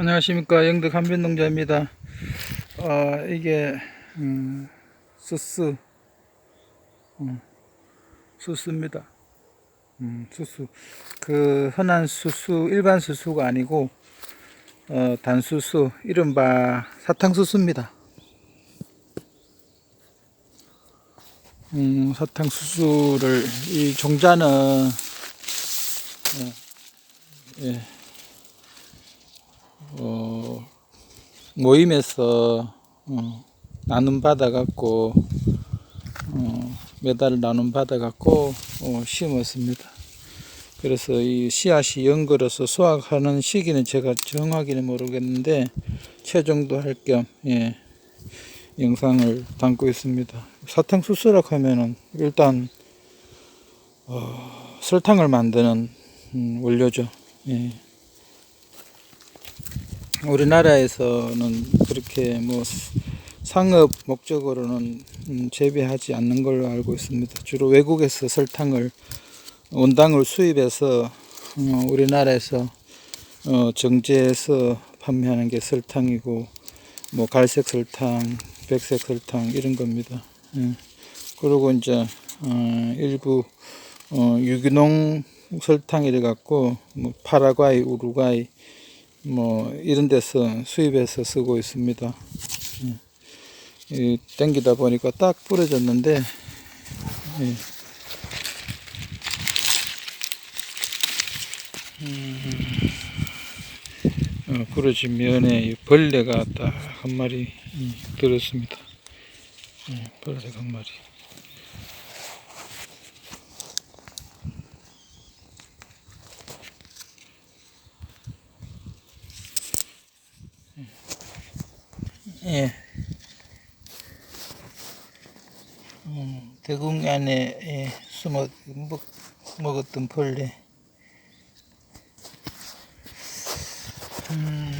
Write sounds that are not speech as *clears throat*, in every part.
안녕하십니까 영덕 한변농자입니다. 어, 이게 음, 수수 음, 수수입니다. 음, 수수 그 흔한 수수 일반 수수가 아니고 어, 단수수 이른바 사탕수수입니다. 음, 사탕수수를 이 종자는 어, 예. 어, 모임에서 어, 나눔 받아갖고 어, 메달을 나눔 받아갖고 어, 심었습니다. 그래서 이 씨앗이 연걸어서 수확하는 시기는 제가 정확히는 모르겠는데 최종도 할 겸 예, 영상을 담고 있습니다. 사탕수수락 하면은 일단 어, 설탕을 만드는 음, 원료죠. 예. 우리나라에서는 그렇게 뭐 상업 목적으로는 음, 재배하지 않는 걸로 알고 있습니다. 주로 외국에서 설탕을 원당을 수입해서 어, 우리나라에서 어, 정제해서 판매하는 게 설탕이고 뭐 갈색 설탕, 백색 설탕 이런 겁니다. 예. 그리고 이제 어, 일부 어, 유기농 설탕이래 갖고 뭐 파라과이, 우루과이 뭐 이런 데서 수입해서 쓰고 있습니다. 예. 이 땡기다 보니까 딱 부러졌는데 예. 음, 어, 부러진 면에 이 벌레가 딱 한 마리 음, 들었습니다. 예, 벌레가 한 마리. 예. 음, 대궁 안에 예, 숨어 먹, 먹었던 벌레. 음,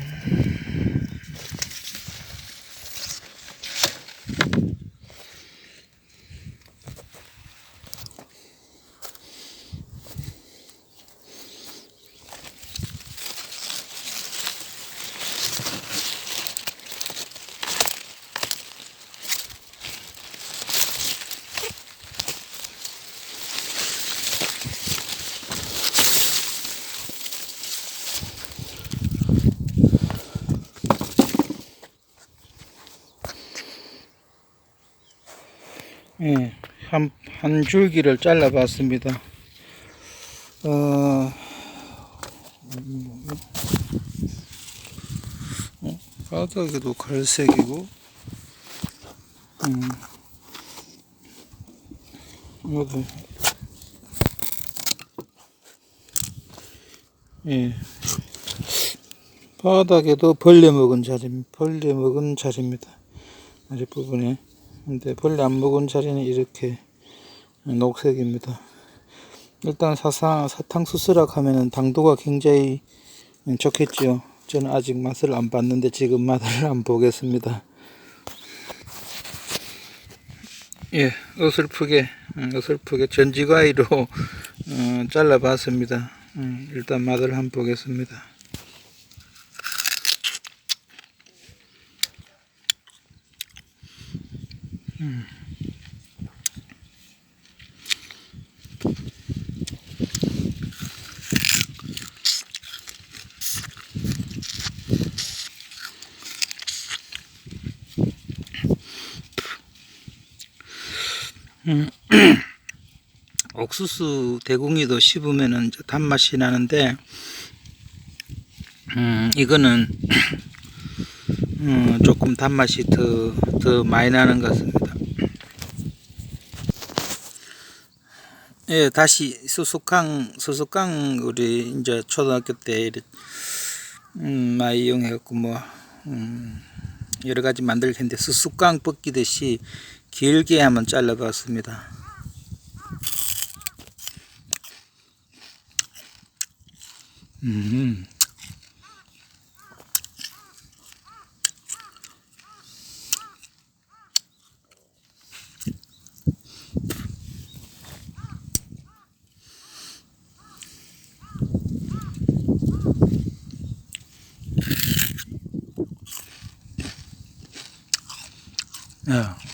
예, 한, 한 줄기를 잘라 봤습니다. 어, 음, 어, 바닥에도 갈색이고, 음, 이것도, 예, 바닥에도 벌레 먹은 자리입니다. 벌레 먹은 자리입니다. 아랫부분에. 근데 벌레 안 먹은 자리는 이렇게 녹색입니다. 일단 사상, 사탕수수락 하면은 당도가 굉장히 좋겠지요. 저는 아직 맛을 안 봤는데 지금 맛을 *laughs* 안 보겠습니다. 예, 어설프게, 음, 어설프게 전지과일로 어, 잘라봤습니다. 음, 일단 맛을 한번 보겠습니다. *clears throat* 옥수수 대궁이도 씹으면은 이제 단맛이 나는데, 음, 이거는, *clears throat* 음, 조금 단맛이 더, 더 많이 나는 것 같습니다. 예, 다시 수수깡, 수수깡 우리 이제 초등학교 때, 음, 많이 이용해갖고 뭐, 음, 여러 가지 만들 텐데, 수수깡 벗기듯이 길게 한번 잘라봤습니다. 음. 야.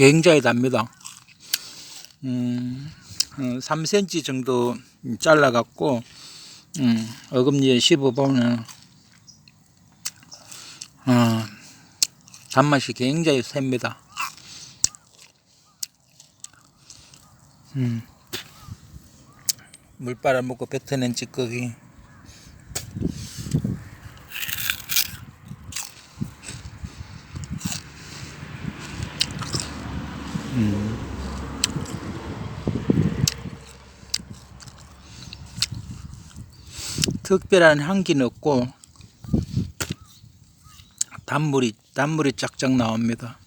굉장히 답니다. 음, 어, 3cm 정도 잘라갖고, 음, 어금니에 씹어보면, 어, 단맛이 굉장히 셉니다. 음, 물 빨아먹고 뱉어낸 찌꺼기. 특별한 향기는 없고 단물이 단물이 쫙쫙 나옵니다.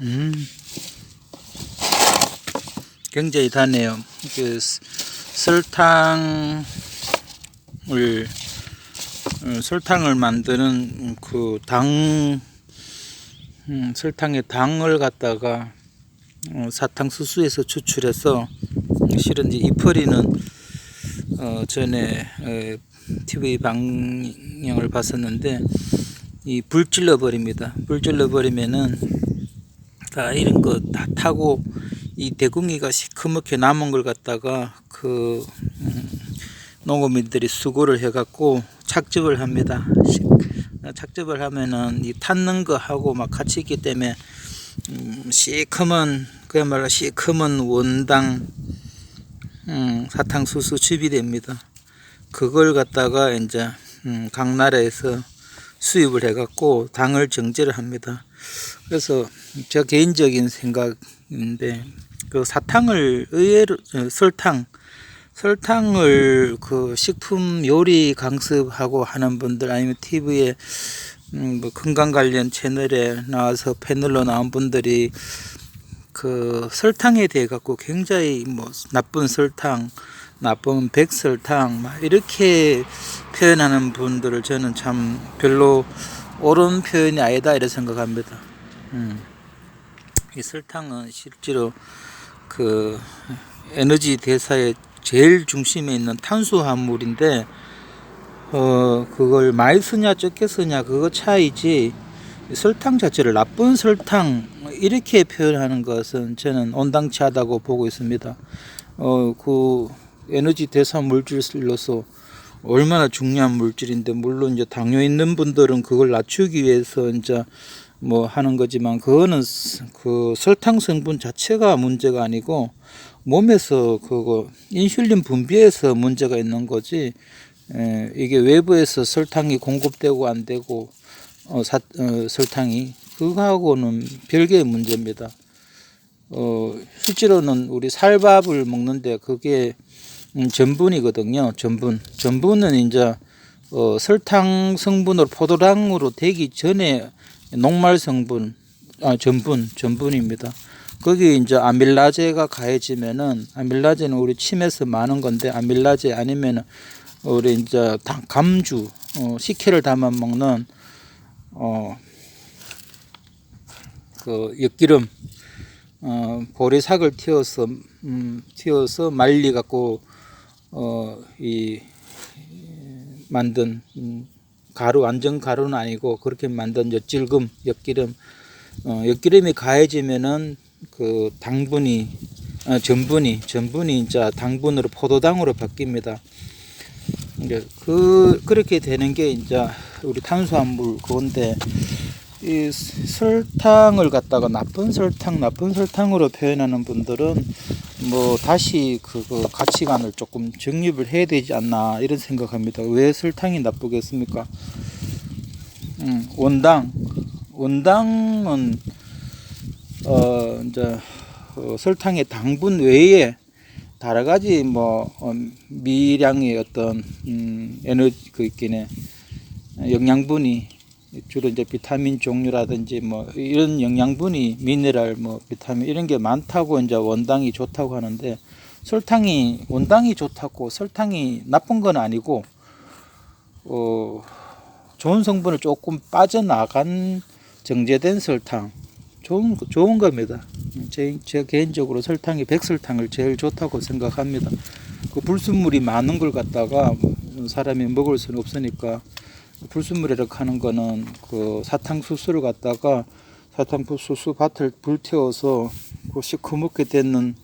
음. 굉장히 다네요. 그 스- 설탕을 어, 설탕을 만드는 그당 음, 설탕의 당을 갖다가 어, 사탕수수에서 추출해서 실은 이제 이퍼리는 어, 전에 어, TV 방영을 봤었는데 이 불질러 버립니다. 불질러 버리면은 다 이런 거 다 타고 이 대궁이가 시커멓게 남은 걸 갖다가 그 음, 농업인들이 수고를 해갖고 착즙을 합니다. 시- 착즙을 하면은 이 탔는 거 하고 막 같이 있기 때문에 음, 시커먼 그야말로 시커먼 원당 음, 사탕수수 즙이 됩니다. 그걸 갖다가 이제 음, 각 나라에서 수입을 해갖고 당을 정제를 합니다. 그래서 제 개인적인 생각인데 그 사탕을 의외로 어, 설탕 설탕을 그 식품 요리 강습하고 하는 분들 아니면 TV에 음, 뭐 건강 관련 채널에 나와서 패널로 나온 분들이 그 설탕에 대해 갖고 굉장히 뭐 나쁜 설탕, 나쁜 백설탕 막 이렇게 표현하는 분들을 저는 참 별로 옳은 표현이 아니다 이렇게 생각합니다. 음. 이 설탕은 실제로 그 에너지 대사의 제일 중심에 있는 탄수화물인데 어 그걸 많이 쓰냐 적게 쓰냐 그거 차이지 설탕 자체를 나쁜 설탕 이렇게 표현하는 것은 저는 온당치 하다고 보고 있습니다. 어그 에너지 대사 물질로서 얼마나 중요한 물질인데 물론 이제 당뇨 있는 분들은 그걸 낮추기 위해서 이제 뭐 하는 거지만 그거는 스- 그 설탕 성분 자체가 문제가 아니고 몸에서 그거 인슐린 분비에서 문제가 있는 거지 에, 이게 외부에서 설탕이 공급되고 안 되고 어, 사, 어, 설탕이 그거하고는 별개의 문제입니다. 어, 실제로는 우리 살밥을 먹는데 그게 음, 전분이거든요. 전분. 전분은 이제 어, 설탕 성분으로 포도당으로 되기 전에 녹말 성분, 아, 전분, 전분입니다. 거기 이제 아밀라제가 가해지면은 아밀라제는 우리 침에서 많은 건데 아밀라제 아니면은 우리 이제 당- 감주, 어, 식혜를 담아 먹는 어, 그 엿기름, 어, 보리삭을 튀어서 음, 튀어서 말리 갖고 어, 이 만든 음, 가루 완전 가루는 아니고 그렇게 만든 엿질금, 엿기름, 어, 엿기름이 가해지면은 그 당분이 어, 전분이 전분이 이제 당분으로 포도당으로 바뀝니다. 이제 그 그렇게 되는 게 이제 우리 탄수화물 그건데 이 설탕을 갖다가 나쁜 설탕 나쁜 설탕으로 표현하는 분들은 뭐 다시 그거 가치관을 조금 정립을 해야 되지 않나 이런 생각합니다. 왜 설탕이 나쁘겠습니까? 음, 원당 원당은 어 이제 어, 설탕의 당분 외에 여러 가지 뭐 어, 미량의 어떤 음, 에너지 그 있기네 영양분이 주로 이제 비타민 종류라든지 뭐 이런 영양분이 미네랄 뭐 비타민 이런 게 많다고 이제 원당이 좋다고 하는데 설탕이 원당이 좋다고 설탕이 나쁜 건 아니고 어 좋은 성분을 조금 빠져나간 정제된 설탕 좋은 좋은 겁니다. 제, 제 개인적으로 설탕이 백설탕을 제일 좋다고 생각합니다. 그 불순물이 많은 걸 갖다가 사람이 먹을 수는 없으니까 불순물에 이렇게 하는 거는 그 사탕수수를 갖다가 사탕수수 밭을 불태워서 그 시커멓게 되는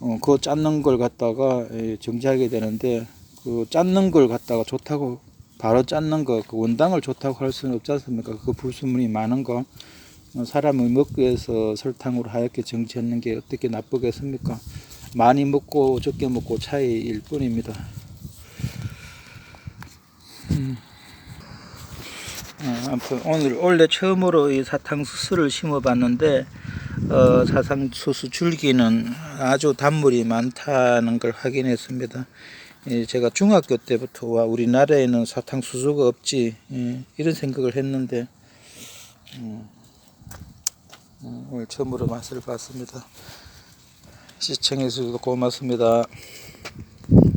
어, 그거 짰는 걸 갖다가 예, 정지하게 되는데 그 짰는 걸 갖다가 좋다고 바로 짰는 거, 그 원당을 좋다고 할 수는 없지 않습니까? 그 불순물이 많은 거 어, 사람을 먹기 위해서 설탕으로 하얗게 정지하는 게 어떻게 나쁘겠습니까? 많이 먹고 적게 먹고 차이일 뿐입니다. 어, 아무튼 오늘 원래 처음으로 이 사탕수수를 심어봤는데 어, 사탕수수 줄기는 아주 단물이 많다는 걸 확인했습니다. 예, 제가 중학교 때부터 와 우리나라에는 사탕수수가 없지 예, 이런 생각을 했는데 음, 음, 오늘 처음으로 맛을 봤습니다. 시청해주셔서 고맙습니다.